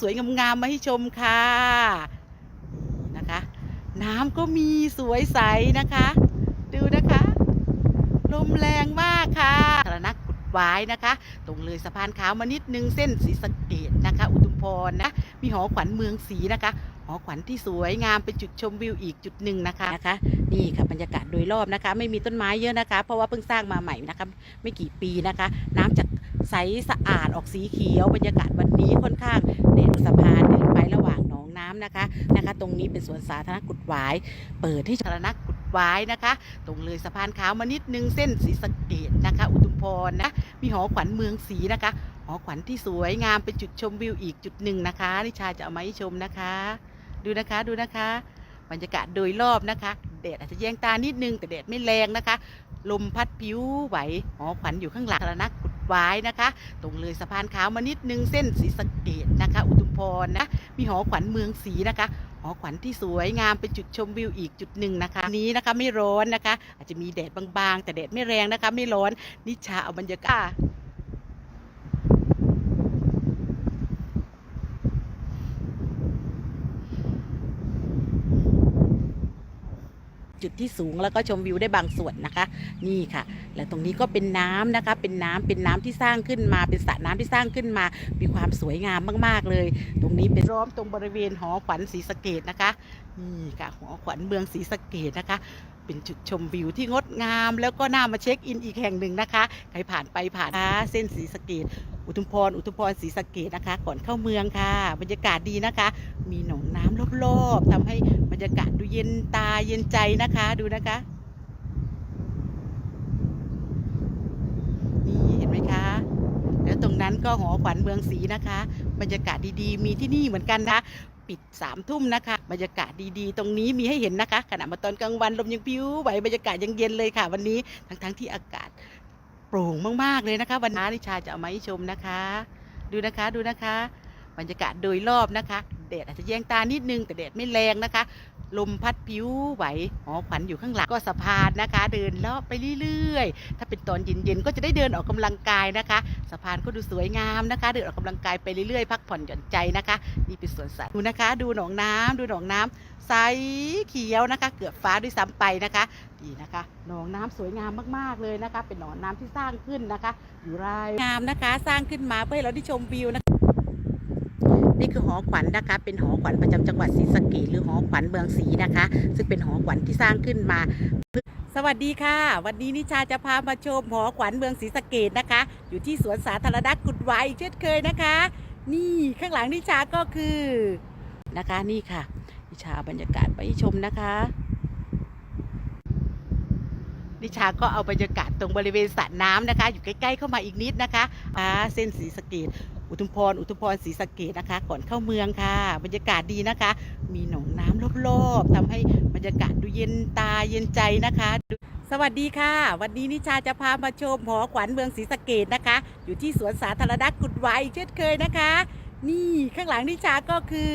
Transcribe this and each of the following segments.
สวยๆงามๆมาให้ชมค่ะนะคะ น้ำก็มีสวยใสนะคะ ดูนะคะ ลมแรงมากค่ะสารนักกุดหวายนะคะ ตรงเลยสะพานขาวมานิดนึงเส้นสีสเกดนะคะ อุทุมพรนะมีหอขวัญเมืองศรีนะคะหอขวัญที่สวยงามเป็นจุดชมวิวอีกจุดหนึ่งนะคะนะคะนี่ค่ะบรรยากาศโดยรอบนะคะ ไม่มีต้นไม้เยอะนะคะ เพราะว่าเพิ่งสร้างมาใหม่นะคะ ไม่กี่ปีนะคะ น้ำจาก ใสสะอาดออกสีเขียวบรรยากาศวันนี้ค่อนข้างเด่นสะพานเดินไประหว่างหนองน้ำนะคะนะคะ ตรงนี้เป็นสวนสาธารณกุดหวาย เปิดให้สาธารณกุดหวายนะคะ ตรงเลยสะพานขาวมานิดนึงเส้นสีสเกดนะคะ อุทุมพรนะมีหอขวัญเมืองศรีนะคะหอขวัญที่สวยงามเป็นจุดชมวิวอีกจุดหนึ่งนะคะนิชาจะเอามาให้ชมนะคะ ดูนะคะดูนะคะ บรรยากาศโดยรอบนะคะแดดอาจจะแยงตานิดนึงแต่แดดไม่แรงนะคะ ลมพัดผิวไหวหอขวัญอยู่ข้างหลังสาธารณ วายนะคะ ตรงเลยสะพานขาวมานิดนึงเส้นสีสะเกดนะคะ อุทุมพรนะ มีหอขวัญเมืองศรีนะคะหอขวัญที่สวยงามเป็นจุดชมวิวอีกจุดหนึ่งนะคะ นี้นะคะไม่ร้อนนะคะ อาจจะมีแดดบางๆ แต่แดดไม่แรงนะคะ ไม่ร้อนนิชาเอาบรรยากาศ จุดที่สูง แล้วก็ชมวิวได้บางส่วนนะคะ นี่ค่ะ และตรงนี้ก็เป็นน้ำนะคะ เป็นน้ำเป็นน้ำที่สร้างขึ้นมา เป็นสระน้ำที่สร้างขึ้นมา มีความสวยงามมาก ๆ เลย ตรงนี้เป็นร้อมตรงบริเวณหอขวัญศรีสะเกดนะคะ นี่ค่ะหอขวัญเมืองศรีสะเกดนะคะเป็นจุดชมวิวที่งดงาม แล้วก็น่ามาเช็คอินอีกแห่งหนึ่งนะคะ ใครผ่านไปผ่านมาเส้นศรีสะเกด อุทุมพร อุทุมพรศรีสะเกดนะคะ ก่อนเข้าเมืองค่ะ บรรยากาศดีนะคะ มีหนองน้ำรอบๆทำให้บรรยากาศดูเย็นตาเย็นใจนะคะ ดูนะคะ นี่เห็นไหมคะ แล้วตรงนั้นก็หอขวัญเมืองศรีนะคะ บรรยากาศดีๆ มีที่นี่เหมือนกันนะปิดสามทุ่มนะคะ บรรยากาศดีๆ ตรงนี้มีให้เห็นนะคะขณะมาตอนกลางวันลมยังพิ้วไหวบรรยากาศยังเย็นเลยค่ะ วันนี้ทั้งๆที่อากาศ โปร่งมากๆเลยนะคะ วันนี้นิชาจะเอามาให้ชมนะคะ ดูนะคะดูนะคะ บรรยากาศโดยรอบนะคะแดดอาจจะแยงตานิดนึงแต่แดดไม่แรงนะคะ ลมพัดผิวไหวหอขวัญอยู่ข้างหลังก็สะพานนะคะ เดินเลาะไปเรื่อยๆ ถ้าเป็นตอนเย็นๆก็จะได้เดินออกกำลังกายนะคะ สะพานก็ดูสวยงามนะคะ เดินออกกำลังกายไปเรื่อยๆ พักผ่อนหย่อนใจนะคะ นี่เป็นสวนสัตว์ดูนะคะ ดูหนองน้ำดูหนองน้ำใสเขียวนะคะ เกือบฟ้าด้วยซ้ำไปนะคะดีนะคะหนองน้ำสวยงามมากๆเลยนะคะ เป็นหนองน้ำที่สร้างขึ้นนะคะ อยู่รายงามนะคะ สร้างขึ้นมาเพื่อให้เราได้ชมวิวนะคะ นี่คือหอขวัญนะคะ เป็นหอขวัญประจำจังหวัดศรีสะเกษหรือหอขวัญเมืองศรีนะคะ ซึ่งเป็นหอขวัญที่สร้างขึ้นมา สวัสดีค่ะ วันนี้นิชาจะพามาชมหอขวัญเมืองศรีสะเกษนะคะ อยู่ที่สวนสาธารณะกุดไว้เช่นเคยนะคะ นี่ข้างหลังนิชาก็คือนะคะนี่ค่ะ นิชาบรรยากาศไปชมนะคะนิชาก็เอาบรรยากาศตรงบริเวณสระน้ำนะคะ อยู่ใกล้ๆเข้ามาอีกนิดนะคะอ่าเส้นศรีสะเกด อุทุมพร อุทุมพรศรีสะเกดนะคะ ก่อนเข้าเมืองค่ะ บรรยากาศดีนะคะ มีหนองน้ำรอบๆทำให้บรรยากาศดูเย็นตาเย็นใจนะคะสวัสดีค่ะ วันนี้นิชาจะพามาชมหอขวัญเมืองศรีสะเกดนะคะ อยู่ที่สวนสาธารณะกุดไว้เช่นเคยนะคะ นี่ข้างหลังนิชาก็คือ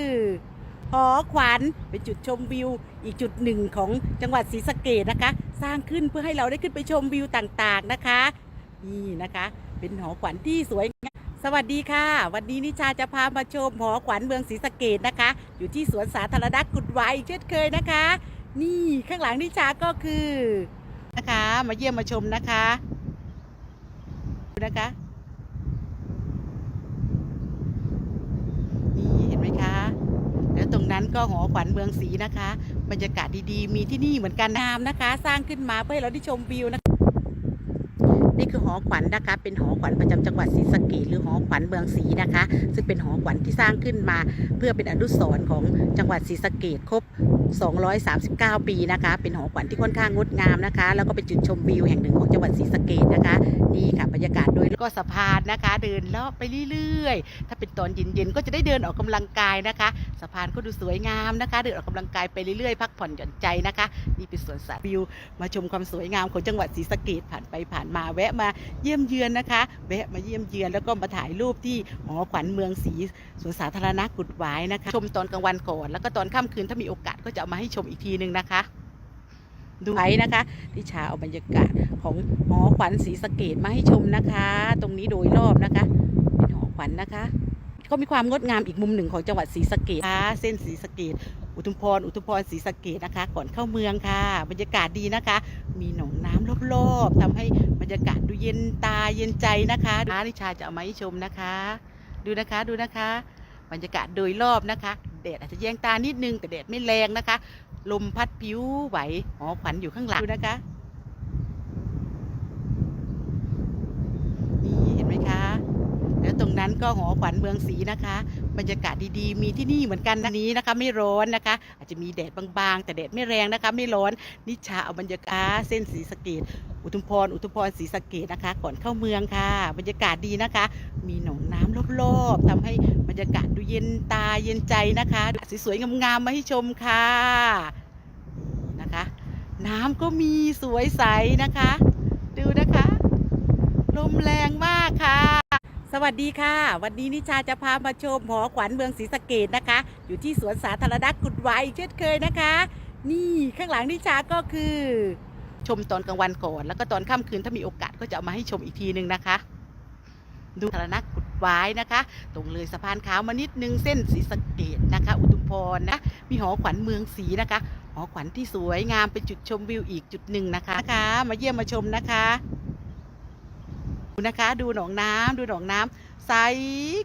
หอขวัญเป็นจุดชมวิว อีกจุดหนึ่งของจังหวัดศรีสะเกดนะคะ สร้างขึ้นเพื่อให้เราได้ขึ้นไปชมวิวต่างๆนะคะ นี่นะคะ เป็นหอขวัญที่สวย สวัสดีค่ะ วันนี้นิชาจะพามาชมหอขวัญเมืองศรีสะเกดนะคะ อยู่ที่สวนสาธารณะกุดไว้เช่นเคยนะคะ นี่ข้างหลังนิชาก็คือนะคะ มาเยี่ยมมาชมนะคะดูนะคะนี่เห็นไหมคะ แล้วตรงนั้นก็หอขวัญเมืองศรีนะคะ บรรยากาศดีๆ มีที่นี่เหมือนกันนามนะคะ สร้างขึ้นมาเพื่อให้เราได้ชมวิวนะคะ นี่คือหอขวัญนะคะ เป็นหอขวัญประจำจังหวัดศรีสะเกษหรือหอขวัญเมืองศรีนะคะ ซึ่งเป็นหอขวัญที่สร้างขึ้นมา เพื่อเป็นอนุสรณ์ของจังหวัดศรีสะเกษครบ 239 ปีนะคะ เป็นหอขวัญที่ค่อนข้างงดงามนะคะ แล้วก็เป็นจุดชมวิวแห่งหนึ่งของจังหวัดศรีสะเกษนะคะนี่ค่ะบรรยากาศโดยแล้วก็สะพานนะคะ เดินเลาะไปเรื่อยๆ ถ้าเป็นตอนเย็นๆก็จะได้เดินออกกำลังกายนะคะสะพานก็ดูสวยงามนะคะ เดินออกกำลังกายไปเรื่อยๆพักผ่อนหย่อนใจนะคะ นี่เป็นสวนสัตว์วิว มาชมความสวยงามของจังหวัดศรีสะเกษผ่านไปผ่านมาแวะมาเยี่ยมเยือนนะคะ แวะมาเยี่ยมเยือนแล้วก็มาถ่ายรูปที่หอขวัญเมืองศรีสวนสาธารณะกุดหวายนะคะ ชมตอนกลางวันก่อน แล้วก็ตอนค่ำคืนถ้ามีโอกาสก็จะเอามาให้ชมอีกทีหนึ่งนะคะดูไว้นะคะที่ชาเอาบรรยากาศของหอขวัญศรีสะเกดมาให้ชมนะคะ ตรงนี้โดยรอบนะคะ เป็นหอขวัญนะคะ ก็มีความงดงามอีกมุมหนึ่งของจังหวัดศรีสะเกษค่ะเส้นศรีสะเกษ อุทุมพร อุทุมพรศรีสะเกดนะคะ ก่อนเข้าเมืองค่ะ บรรยากาศดีนะคะ มีหนองน้ำรอบๆทำให้บรรยากาศดูเย็นตาเย็นใจนะคะอานิชาจะเอามาให้ชมนะคะ ดูนะคะดูนะคะ บรรยากาศโดยรอบนะคะแดดอาจจะแยงตานิดนึงแต่แดดไม่แรงนะคะ ลมพัดผิวไหวหอขวัญอยู่ข้างหลังดูนะคะ นี่เห็นไหมคะ แล้วตรงนั้น ก็หอขวัญเมืองศรีนะคะ บรรยากาศดีๆ มีที่นี่เหมือนกันนะนี้นะคะ ไม่ร้อนนะคะ อาจจะมีแดดบางๆ แต่แดดไม่แรงนะคะ ไม่ร้อนนิชาเอาบรรยากาศเส้นศรีสเกดอุทุมพร อุทุมพรศรีสะเกดนะคะ ก่อนเข้าเมืองค่ะ บรรยากาศดีนะคะ มีหนองน้ำรอบๆทำให้บรรยากาศดูเย็นตาเย็นใจนะคะสวยๆงามๆมาให้ชมค่ะนะคะ น้ำก็มีสวยใสนะคะ ดูนะคะ ลมแรงมากค่ะ สวัสดีค่ะ วันนี้นิชาจะพามาชมหอขวัญเมืองศรีสะเกดนะคะ อยู่ที่สวนสาธารณะกุดไวเช่นเคยนะคะ นี่ข้างหลังนิชาก็คือ ชมตอนกลางวันก่อน แล้วก็ตอนค่ำคืนถ้ามีโอกาสก็จะเอามาให้ชมอีกทีหนึ่งนะคะ ดูสาธารณะกุดไว้นะคะ ตรงเลยสะพานขาวมานิดนึงเส้นศรีสะเกดนะคะ อุทุมพรนะมีหอขวัญเมืองศรีนะคะ หอขวัญที่สวยงามเป็นจุดชมวิวอีกจุดหนึ่งนะคะนะคะมาเยี่ยมมาชมนะคะ นะคะ ดูหนองน้ำดูหนองน้ำใส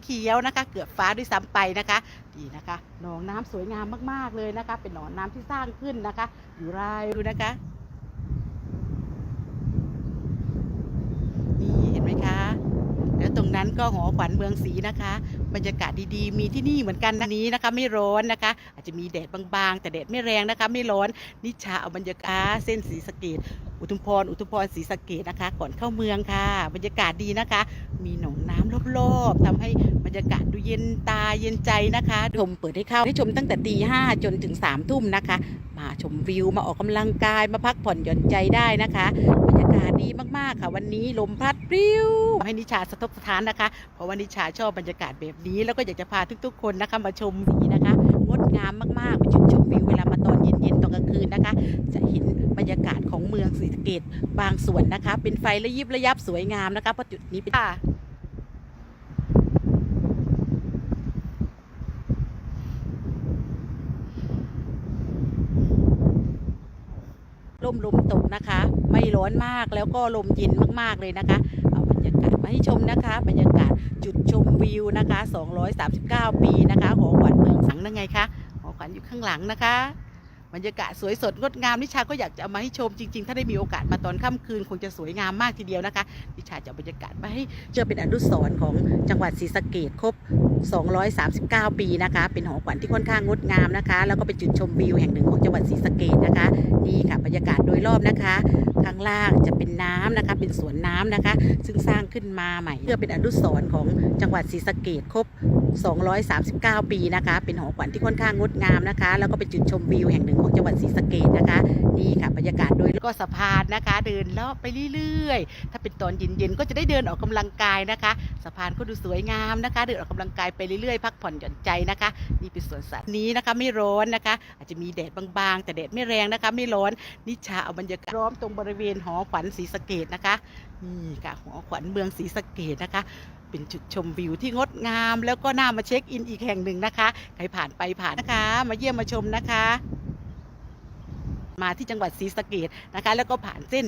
เขียวนะคะ เกือบฟ้าด้วยซ้ำไปนะคะดีนะคะ หนองน้ำสวยงามมากๆเลยนะคะ เป็นหนองน้ำที่สร้างขึ้นนะคะ อยู่รายดูนะคะนี่เห็นไหมคะ แล้วตรงนั้นก็หอขวัญเมืองศรีนะคะ บรรยากาศดีๆ มีที่นี่เหมือนกันนะนี้นะคะ ไม่ร้อนนะคะ อาจจะมีแดดบางๆ แต่แดดไม่แรงนะคะ ไม่ร้อนนิชาเอาบรรยากาศเส้นศรีสเกดอุทุมพร อุทุมพรศรีสะเกดนะคะ ก่อนเข้าเมืองค่ะ บรรยากาศดีนะคะ มีหนองน้ำรอบๆทำให้บรรยากาศดูเย็นตาเย็นใจนะคะชมเปิดให้เข้าให้ชมตั้งแต่ตีห้าจนถึงสามทุ่มนะคะ มาชมวิวมาออกกำลังกายมาพักผ่อนหย่อนใจได้นะคะ บรรยากาศดีมากๆค่ะ วันนี้ลมพัดปลิวให้นิชาสะทกสถานนะคะ เพราะว่านิชาชอบบรรยากาศแบบนี้แล้วก็อยากจะพาทุกๆ คนนะคะมาชมสีนะคะงดงามมากๆเป็นจุดชมวิวเวลามาตอนเย็นๆตอนกลางคืนนะคะ จะเห็นบรรยากาศของเมืองศรีสะเกดบางส่วนนะคะ เป็นไฟระยิบระยับสวยงามนะคะเพราะจุดนี้เป็นค่ะลมลมตกนะคะ ไม่ร้อนมากแล้วก็ลมเย็นมากๆเลยนะคะเอาบร รยากาศมาให้ชมนะคะ บรรยากาศจุดชมวิวนะคะ 239 ปีนะคะหอขวัญเมืองสังนั่นไงคะหอขวัญอยู่ข้างหลังนะคะ บรรยากาศสวยสดงดงามนิชาก็อยากจะเอามาให้ชมจริง ๆ ถ้าได้มีโอกาสมาตอนค่ำคืนคงจะสวยงามมากทีเดียวนะคะนิชาจะเอาบรรยากาศมาให้เจอเป็นอนุสรณ์ของจังหวัดศรีสะเกดครบ 239 ปีนะคะ เป็นหอขวัญที่ค่อนข้างงดงามนะคะ แล้วก็เป็นจุดชมวิวแห่งหนึ่งของจังหวัดศรีสะเกดนะคะ นี่ค่ะบรรยากาศโดยรอบนะคะ ข้างล่างจะเป็นน้ำนะคะ เป็นสวนน้ำนะคะ ซึ่งสร้างขึ้นมาใหม่ เพื่อเป็นอนุสรณ์ของจังหวัดศรีสะเกดครบ 239 ปีนะคะ เป็นหอขวัญที่ค่อนข้างงดงามนะคะ แล้วก็เป็นจุดชมวิวแห่งหนึ่งของจังหวัดศรีสะเกดนะคะนี่ค่ะบรรยากาศโดยแล้วก็สะพานนะคะ เดินเลาะไปเรื่อยๆ ถ้าเป็นตอนเย็นๆก็จะได้เดินออกกำลังกายนะคะ สะพานก็ดูสวยงามนะคะ เดินออกกำลังกายไปเรื่อยๆ พักผ่อนหย่อนใจนะคะ นี่เป็นสวนสัตว์นี้นะคะไม่ร้อนนะคะ อาจจะมีแดดบางๆ แต่แดดไม่แรงนะคะ ไม่ร้อนนิชาเอาบรรยากาศล้อมตรงบริเวณหอขวัญศรีสะเกดนะคะ นี่ค่ะหอขวัญเมืองศรีสะเกดนะคะ เป็นจุดชมวิวที่งดงาม แล้วก็น่ามาเช็คอินอีกแห่งหนึ่งนะคะ ใครผ่านไปผ่านนะคะ มาเยี่ยมมาชมนะคะ มาที่จังหวัดศรีสะเกดนะคะ แล้วก็ผ่านเส้น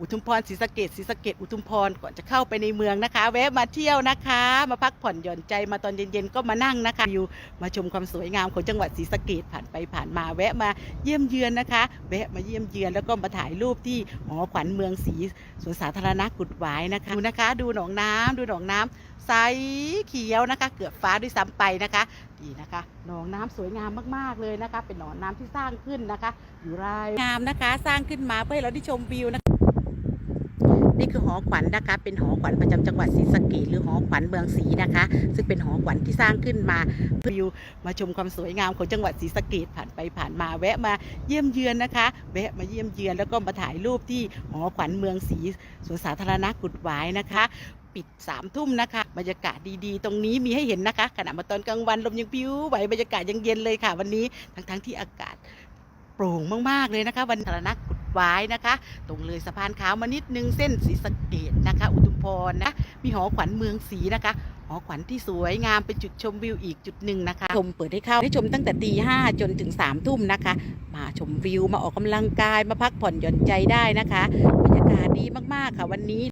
อุทุมพรศรีสะเกดศรีสะเกดอุทุมพรก่อนจะเข้าไปในเมืองนะคะ แวะมาเที่ยวนะคะ มาพักผ่อนหย่อนใจมาตอนเย็นๆก็มานั่งนะคะวิวมาชมความสวยงามของจังหวัดศรีสะเกดผ่านไปผ่านมาแวะมาเยี่ยมเยือนนะคะ แวะมาเยี่ยมเยือนแล้วก็มาถ่ายรูปที่หอขวัญเมืองศรีสวนสาธารณะกุดหวายนะคะดูนะคะ ดูหนองน้ำดูหนองน้ำใสเขียวนะคะ เกือบฟ้าด้วยซ้ำไปนะคะดีนะคะหนองน้ำสวยงามมากๆเลยนะคะ เป็นหนองน้ำที่สร้างขึ้นนะคะ อยู่รายงามนะคะ สร้างขึ้นมาเพื่อให้เราได้ชมวิวนะคะ นี่คือหอขวัญนะคะ เป็นหอขวัญประจำจังหวัดศรีสะเกษหรือหอขวัญเมืองศรีนะคะ ซึ่งเป็นหอขวัญที่สร้างขึ้นมาเพื่อมาชมความสวยงามของจังหวัดศรีสะเกษผ่านไปผ่านมาแวะมาเยี่ยมเยือนนะคะ แวะมาเยี่ยมเยือนแล้วก็มาถ่ายรูปที่หอขวัญเมืองศรีสวนสาธารณะกุดหวายนะคะปิดสามทุ่มนะคะบรรยากาศดีๆ ตรงนี้มีให้เห็นนะคะขณะมาตอนกลางวันลมยังพิ้วไหวบรรยากาศยังเย็นเลยค่ะ วันนี้ทั้งๆที่อากาศโปร่งมากๆเลยนะคะ วันสาธารณะกุ วายนะคะ ตรงเลยสะพานขาวมานิดนึงเส้นสีสะเกดนะคะ อุทุมพรนะมีหอขวัญเมืองศรีนะคะหอขวัญที่สวยงามเป็นจุดชมวิวอีกจุดหนึ่งนะคะ ชมเปิดให้เข้าให้ชมตั้งแต่ตีห้าจนถึงสามทุ่มนะคะ มาชมวิวมาออกกำลังกายมาพักผ่อนหย่อนใจได้นะคะบรรยากาศดีมากๆค่ะวันนี้